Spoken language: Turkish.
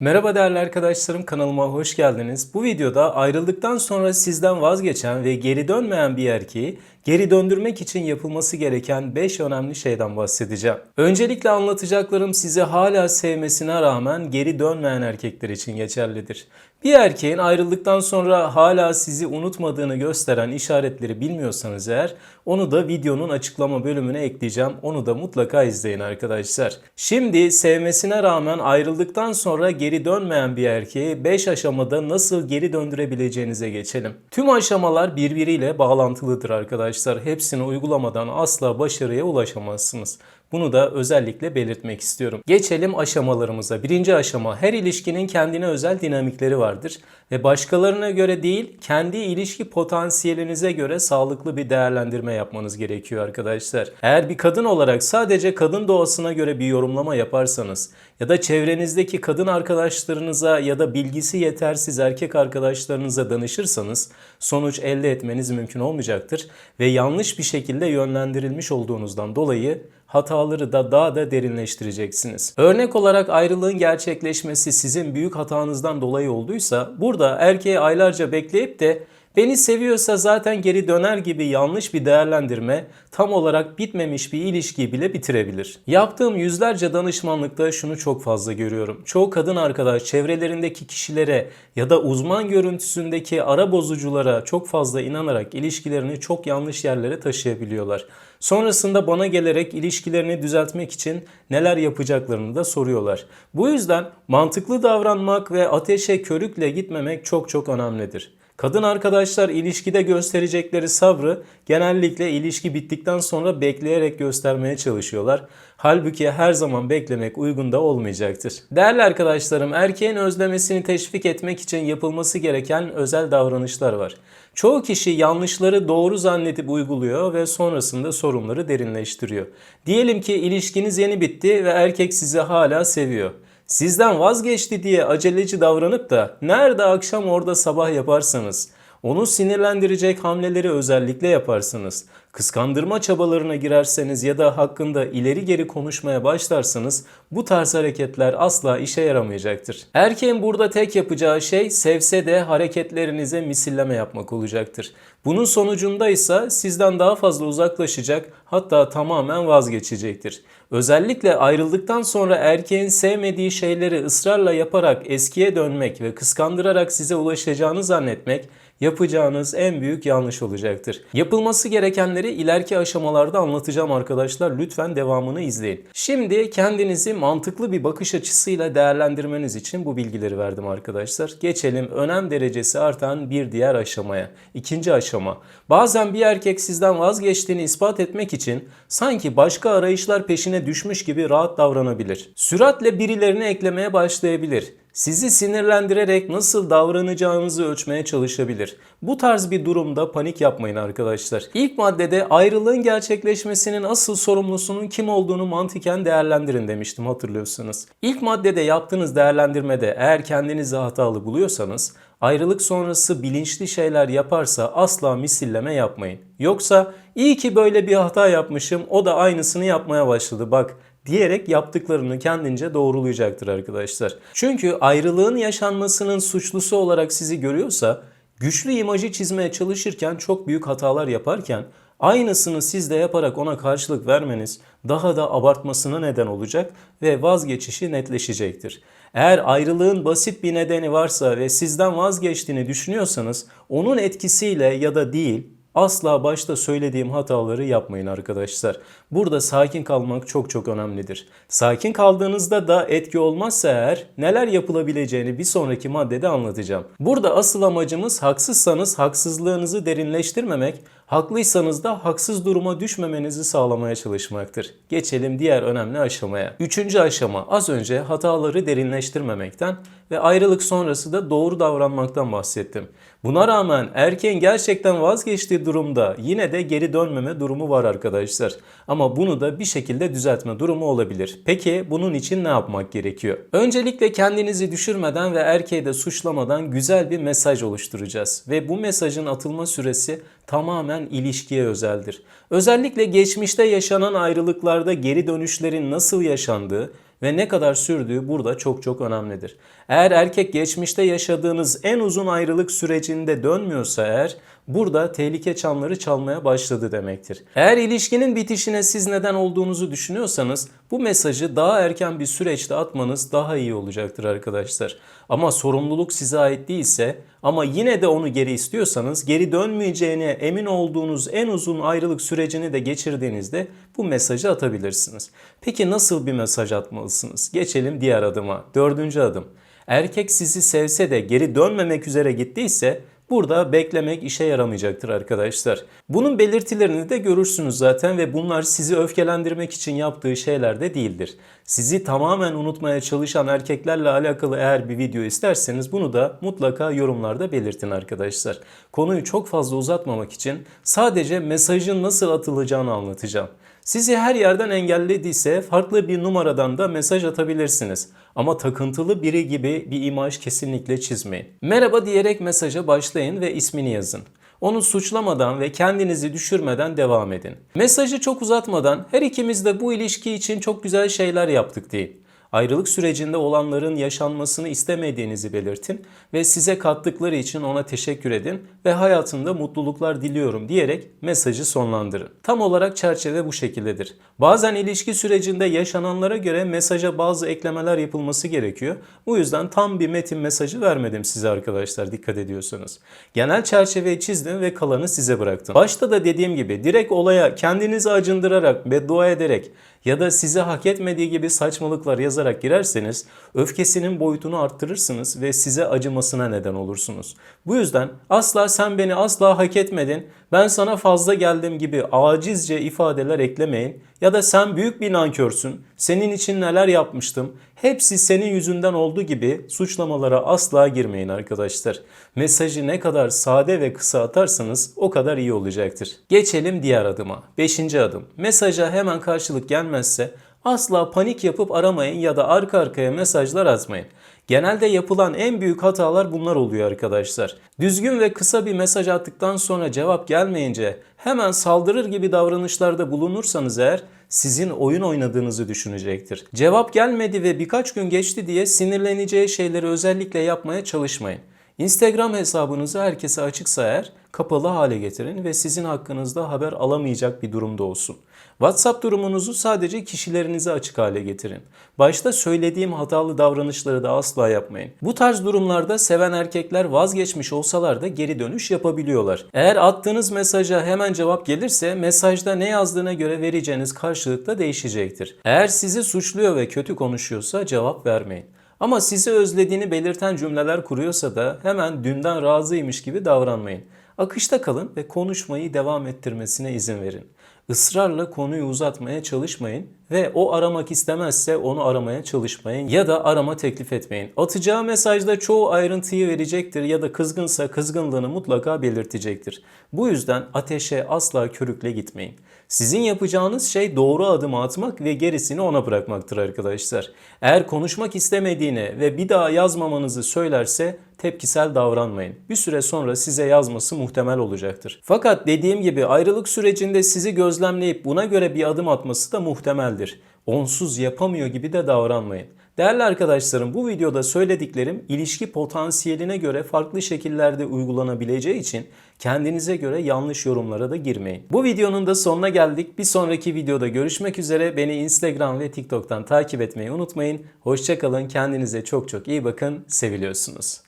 Merhaba değerli arkadaşlarım kanalıma hoş geldiniz. Bu videoda ayrıldıktan sonra sizden vazgeçen ve geri dönmeyen bir erkeği geri döndürmek için yapılması gereken 5 önemli şeyden bahsedeceğim. Öncelikle anlatacaklarım sizi hala sevmesine rağmen geri dönmeyen erkekler için geçerlidir. Bir erkeğin ayrıldıktan sonra hala sizi unutmadığını gösteren işaretleri bilmiyorsanız eğer onu da videonun açıklama bölümüne ekleyeceğim. Onu da mutlaka izleyin arkadaşlar. Şimdi sevmesine rağmen ayrıldıktan sonra geri dönmeyen bir erkeği 5 aşamada nasıl geri döndürebileceğinize geçelim. Tüm aşamalar birbiriyle bağlantılıdır arkadaşlar. Hepsini uygulamadan asla başarıya ulaşamazsınız. Bunu da özellikle belirtmek istiyorum. Geçelim aşamalarımıza. Birinci aşama her ilişkinin kendine özel dinamikleri vardır ve başkalarına göre değil kendi ilişki potansiyelinize göre sağlıklı bir değerlendirme yapmanız gerekiyor arkadaşlar. Eğer bir kadın olarak sadece kadın doğasına göre bir yorumlama yaparsanız ya da çevrenizdeki kadın arkadaşlarınıza ya da bilgisi yetersiz erkek arkadaşlarınıza danışırsanız sonuç elde etmeniz mümkün olmayacaktır ve yanlış bir şekilde yönlendirilmiş olduğunuzdan dolayı hataları da daha da derinleştireceksiniz. Örnek olarak ayrılığın gerçekleşmesi sizin büyük hatanızdan dolayı olduysa burada erkeği aylarca bekleyip de Beni seviyorsa zaten geri döner gibi yanlış bir değerlendirme tam olarak bitmemiş bir ilişkiyi bile bitirebilir. Yaptığım yüzlerce danışmanlıkta şunu çok fazla görüyorum. Çoğu kadın arkadaş çevrelerindeki kişilere ya da uzman görüntüsündeki ara bozuculara çok fazla inanarak ilişkilerini çok yanlış yerlere taşıyabiliyorlar. Sonrasında bana gelerek ilişkilerini düzeltmek için neler yapacaklarını da soruyorlar. Bu yüzden mantıklı davranmak ve ateşe körükle gitmemek çok çok önemlidir. Kadın arkadaşlar ilişkide gösterecekleri sabrı genellikle ilişki bittikten sonra bekleyerek göstermeye çalışıyorlar. Halbuki her zaman beklemek uygun da olmayacaktır. Değerli arkadaşlarım erkeğin özlemesini teşvik etmek için yapılması gereken özel davranışlar var. Çoğu kişi yanlışları doğru zannedip uyguluyor ve sonrasında sorunları derinleştiriyor. Diyelim ki ilişkiniz yeni bitti ve erkek sizi hala seviyor. Sizden vazgeçti diye aceleci davranıp da nerede akşam orada sabah yaparsanız, onu sinirlendirecek hamleleri özellikle yaparsınız. Kıskandırma çabalarına girerseniz ya da hakkında ileri geri konuşmaya başlarsanız bu tarz hareketler asla işe yaramayacaktır. Erkeğin burada tek yapacağı şey sevse de hareketlerinize misilleme yapmak olacaktır. Bunun sonucunda ise sizden daha fazla uzaklaşacak hatta tamamen vazgeçecektir. Özellikle ayrıldıktan sonra erkeğin sevmediği şeyleri ısrarla yaparak eskiye dönmek ve kıskandırarak size ulaşacağını zannetmek yapacağınız en büyük yanlış olacaktır. Yapılması gerekenleri ileriki aşamalarda anlatacağım arkadaşlar. Lütfen devamını izleyin. Şimdi kendinizi mantıklı bir bakış açısıyla değerlendirmeniz için bu bilgileri verdim arkadaşlar. Geçelim önem derecesi artan bir diğer aşamaya. İkinci aşama. Bazen bir erkek sizden vazgeçtiğini ispat etmek için sanki başka arayışlar peşine düşmüş gibi rahat davranabilir. Süratle birilerini eklemeye başlayabilir sizi sinirlendirerek nasıl davranacağınızı ölçmeye çalışabilir. Bu tarz bir durumda panik yapmayın arkadaşlar. İlk maddede ayrılığın gerçekleşmesinin asıl sorumlusunun kim olduğunu mantıken değerlendirin demiştim hatırlıyorsanız. İlk maddede yaptığınız değerlendirmede eğer kendinizi hatalı buluyorsanız ayrılık sonrası bilinçli şeyler yaparsa asla misilleme yapmayın. Yoksa iyi ki böyle bir hata yapmışım o da aynısını yapmaya başladı bak diyerek yaptıklarını kendince doğrulayacaktır arkadaşlar. Çünkü ayrılığın yaşanmasının suçlusu olarak sizi görüyorsa güçlü imajı çizmeye çalışırken çok büyük hatalar yaparken aynısını siz de yaparak ona karşılık vermeniz daha da abartmasına neden olacak ve vazgeçişi netleşecektir. Eğer ayrılığın basit bir nedeni varsa ve sizden vazgeçtiğini düşünüyorsanız onun etkisiyle ya da değil Asla başta söylediğim hataları yapmayın arkadaşlar. Burada sakin kalmak çok çok önemlidir. Sakin kaldığınızda da etki olmazsa eğer neler yapılabileceğini bir sonraki maddede anlatacağım. Burada asıl amacımız haksızsanız haksızlığınızı derinleştirmemek, haklıysanız da haksız duruma düşmemenizi sağlamaya çalışmaktır. Geçelim diğer önemli aşamaya. Üçüncü aşama az önce hataları derinleştirmemekten ve ayrılık sonrası da doğru davranmaktan bahsettim. Buna rağmen erkeğin gerçekten vazgeçtiği durumda yine de geri dönmeme durumu var arkadaşlar. Ama bunu da bir şekilde düzeltme durumu olabilir. Peki bunun için ne yapmak gerekiyor? Öncelikle kendinizi düşürmeden ve erkeği de suçlamadan güzel bir mesaj oluşturacağız. Ve bu mesajın atılma süresi tamamen ilişkiye özeldir. Özellikle geçmişte yaşanan ayrılıklarda geri dönüşlerin nasıl yaşandığı ve ne kadar sürdüğü burada çok çok önemlidir. Eğer erkek geçmişte yaşadığınız en uzun ayrılık sürecinde dönmüyorsa eğer burada tehlike çanları çalmaya başladı demektir. Eğer ilişkinin bitişine siz neden olduğunuzu düşünüyorsanız bu mesajı daha erken bir süreçte atmanız daha iyi olacaktır arkadaşlar. Ama sorumluluk size ait değilse ama yine de onu geri istiyorsanız geri dönmeyeceğine emin olduğunuz en uzun ayrılık sürecini de geçirdiğinizde bu mesajı atabilirsiniz. Peki nasıl bir mesaj atmalısınız? Geçelim diğer adıma. Dördüncü adım. Erkek sizi sevse de geri dönmemek üzere gittiyse Burada beklemek işe yaramayacaktır arkadaşlar. Bunun belirtilerini de görürsünüz zaten ve bunlar sizi öfkelendirmek için yaptığı şeyler de değildir. Sizi tamamen unutmaya çalışan erkeklerle alakalı eğer bir video isterseniz bunu da mutlaka yorumlarda belirtin arkadaşlar. Konuyu çok fazla uzatmamak için sadece mesajın nasıl atılacağını anlatacağım. Sizi her yerden engellediyse farklı bir numaradan da mesaj atabilirsiniz. Ama takıntılı biri gibi bir imaj kesinlikle çizmeyin. Merhaba diyerek mesaja başlayın ve ismini yazın. Onu suçlamadan ve kendinizi düşürmeden devam edin. Mesajı çok uzatmadan her ikimiz de bu ilişki için çok güzel şeyler yaptık deyin. Ayrılık sürecinde olanların yaşanmasını istemediğinizi belirtin ve size kattıkları için ona teşekkür edin ve hayatında mutluluklar diliyorum diyerek mesajı sonlandırın. Tam olarak çerçeve bu şekildedir. Bazen ilişki sürecinde yaşananlara göre mesaja bazı eklemeler yapılması gerekiyor. Bu yüzden tam bir metin mesajı vermedim size arkadaşlar dikkat ediyorsanız. Genel çerçeveyi çizdim ve kalanı size bıraktım. Başta da dediğim gibi direkt olaya kendinizi acındırarak beddua ederek ya da size hak etmediği gibi saçmalıklar yazarak girerseniz öfkesinin boyutunu arttırırsınız ve size acımasına neden olursunuz. Bu yüzden asla sen beni asla hak etmedin, ben sana fazla geldim gibi acizce ifadeler eklemeyin ya da sen büyük bir nankörsün, senin için neler yapmıştım, hepsi senin yüzünden oldu gibi suçlamalara asla girmeyin arkadaşlar. Mesajı ne kadar sade ve kısa atarsanız o kadar iyi olacaktır. Geçelim diğer adıma. Beşinci adım. Mesaja hemen karşılık gelmezse asla panik yapıp aramayın ya da arka arkaya mesajlar atmayın. Genelde yapılan en büyük hatalar bunlar oluyor arkadaşlar. Düzgün ve kısa bir mesaj attıktan sonra cevap gelmeyince hemen saldırır gibi davranışlarda bulunursanız eğer sizin oyun oynadığınızı düşünecektir. Cevap gelmedi ve birkaç gün geçti diye sinirleneceği şeyleri özellikle yapmaya çalışmayın. Instagram hesabınızı herkese açıksa eğer kapalı hale getirin ve sizin hakkınızda haber alamayacak bir durumda olsun. WhatsApp durumunuzu sadece kişilerinize açık hale getirin. Başta söylediğim hatalı davranışları da asla yapmayın. Bu tarz durumlarda seven erkekler vazgeçmiş olsalar da geri dönüş yapabiliyorlar. Eğer attığınız mesaja hemen cevap gelirse mesajda ne yazdığına göre vereceğiniz karşılık da değişecektir. Eğer sizi suçluyor ve kötü konuşuyorsa cevap vermeyin. Ama sizi özlediğini belirten cümleler kuruyorsa da hemen dünden razıymış gibi davranmayın. Akışta kalın ve konuşmayı devam ettirmesine izin verin. Israrla konuyu uzatmaya çalışmayın ve o aramak istemezse onu aramaya çalışmayın ya da arama teklif etmeyin. Atacağı mesajda çoğu ayrıntıyı verecektir ya da kızgınsa kızgınlığını mutlaka belirtecektir. Bu yüzden ateşe asla körükle gitmeyin. Sizin yapacağınız şey doğru adımı atmak ve gerisini ona bırakmaktır arkadaşlar. Eğer konuşmak istemediğini ve bir daha yazmamanızı söylerse tepkisel davranmayın. Bir süre sonra size yazması muhtemel olacaktır. Fakat dediğim gibi ayrılık sürecinde sizi gözlemleyip buna göre bir adım atması da muhtemeldir. Onsuz yapamıyor gibi de davranmayın. Değerli arkadaşlarım bu videoda söylediklerim ilişki potansiyeline göre farklı şekillerde uygulanabileceği için kendinize göre yanlış yorumlara da girmeyin. Bu videonun da sonuna geldik. Bir sonraki videoda görüşmek üzere. Beni Instagram ve TikTok'tan takip etmeyi unutmayın. Hoşçakalın. Kendinize çok çok iyi bakın. Seviliyorsunuz.